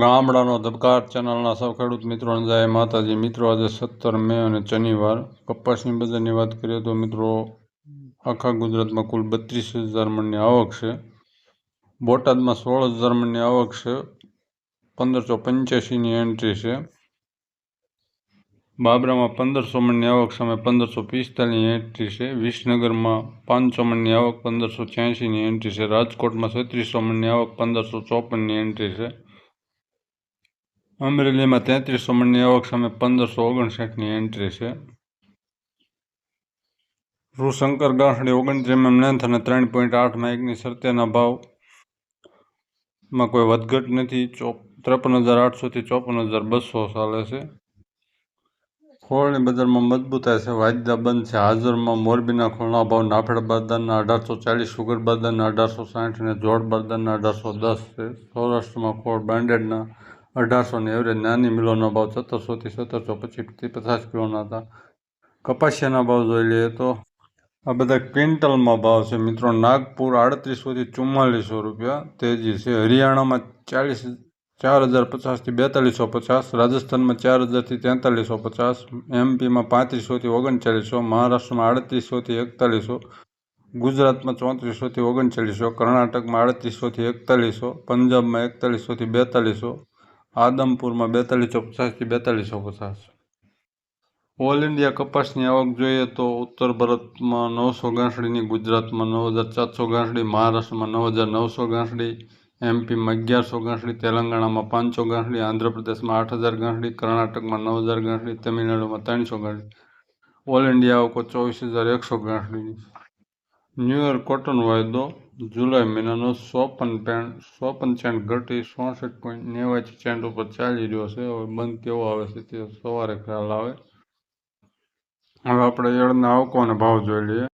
ગામડાનો ધબકાર ચેનલના સૌ ખેડૂત મિત્રોને જય માતાજી. મિત્રો, આજે સત્તર મે અને શનિવાર. કપાસની બજારની વાત કરીએ તો મિત્રો, આખા ગુજરાતમાં કુલ બત્રીસ હજાર મણની આવક છે. બોટાદમાં સોળ હજાર મણની આવક છે. પંદરસો પંચ્યાસીની એન્ટ્રી છે. બાબરામાં પંદરસો મણની આવક સામે પંદરસો પિસ્તાલીસની એન્ટ્રી છે. વિસનગરમાં પાંચસો મણની આવક, પંદરસો છ્યાસીની એન્ટ્રી છે. રાજકોટમાં છત્રીસો મણની આવક, પંદરસો ચોપનની એન્ટ્રી છે. અમરેલીમાં તેત્રીસો મણની આવક સામે પંદરસો ઓગણસાઠની એન્ટ્રી છે રૂશંકર ગાંઠડી ઓગણત્રીસ એમ લેન્થ અને ત્રણ પોઈન્ટ આઠમાં એકની શરતેના ભાવમાં કોઈ વધઘટ નથી ચોપ ત્રેપન હજાર આઠસોથી ચોપન હજાર બસો ચાલે છે ખોળની બજારમાં મજબૂતાઈ છે વાયદા બંધ છે હાજરમાં મોરબીના ખોળના ભાવ નાફેડ બારદાનના અઢારસો ચાલીસ સુગર બારદાનના અઢારસો સાઠ અને જોડ બારદાનના અઢારસો દસ છે સૌરાષ્ટ્રમાં ખોળ બ્રાન્ડેડના અઢારસોની એવરેજ નાની મિલોનો ભાવ સત્તરસોથી સત્તરસો પચીસથી પચાસ કિલોના હતા. કપાસિયાના ભાવ જોઈ લઈએ તો આ બધા ક્વિન્ટલમાં ભાવ છે. મિત્રો, નાગપુર આડત્રીસોથી ચુમ્માલીસો રૂપિયા. તેજી છે. હરિયાણામાં ચાલીસ, ચાર હજાર પચાસથી બેતાલીસો પચાસ, રાજસ્થાનમાં ચાર હજારથી તેતાલીસો પચાસ, એમપીમાં પાંત્રીસોથી ઓગણચાલીસો, મહારાષ્ટ્રમાં આડત્રીસોથી એકતાલીસો, ગુજરાતમાં ચોત્રીસોથી ઓગણચાલીસો, કર્ણાટકમાં આડત્રીસોથી એકતાલીસો, પંજાબમાં એકતાલીસોથી બેતાલીસો આદમપુરમાં બેતાલીસો પચાસથી બેતાલીસો પચાસ. ઓલ ઇન્ડિયા કપાસની આવક જોઈએ તો ઉત્તર ભારતમાં નવસો ગાંસડીની, ગુજરાતમાં નવ હજાર ચારસો ગાંસડી, મહારાષ્ટ્રમાં નવ હજાર નવસો ગાંસડી, એમપીમાં અગિયારસો ગાંસડી, તેલંગાણામાં પાંચસો ગાંસડી, આંધ્રપ્રદેશમાં આઠ હજાર ગાંસડી, કર્ણાટકમાં નવ હજાર ગાંસડી, તમિલનાડુમાં ત્રણસો ગાંસડી. ઓલ ઇન્ડિયા આવકો ચોવીસ હજાર એકસો ગાંસડીની. ન્યૂયોર્ક કોટન વાયદો જુલાઈ મહિનાનો સોપન પેન્ટ સોપન ચેન્ટ ઘટી ચોસઠ પોઈન્ટ નેવાથી ચેન્ડ ઉપર ચાલી રહ્યો છે. હવે બંધ કેવો આવે છે તે સવારે ખ્યાલ આવે. હવે આપણે એળના આવકો અને ભાવ જોઈ લઈએ.